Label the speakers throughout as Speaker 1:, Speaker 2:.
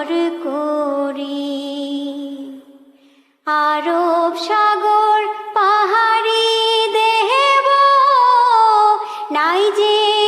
Speaker 1: ভর করি। আরব সাগর পাহাড়ি দেব নাই যে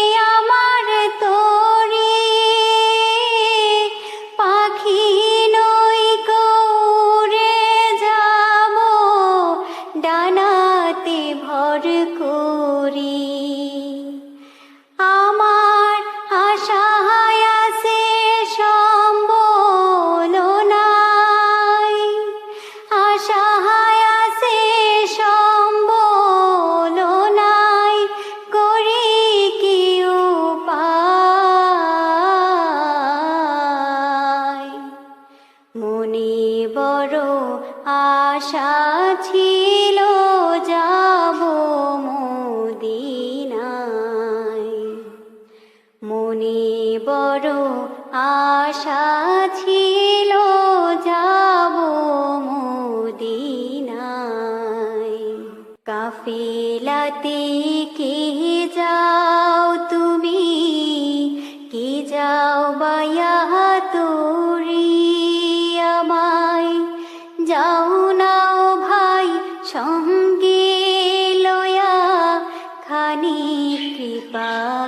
Speaker 1: মনে বড় আশা ছিল যাব মদিনায়। মনে বড় আশা ছিল যাব মদিনায়। কাফিলাতে কে যাও তুমি? কি যাও বায়া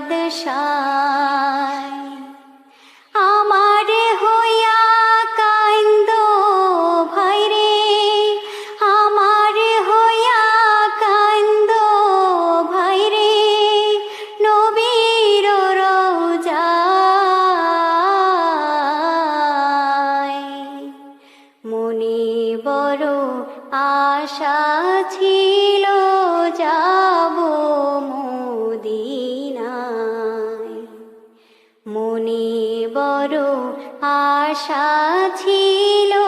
Speaker 1: বাদশায়। আমার হইয়া কান্দ ভাই রে আমার হইয়া কান্দ ভাই রে নবীর রোজায়। মনে বড় আশা ছিল যাব আশা ছিল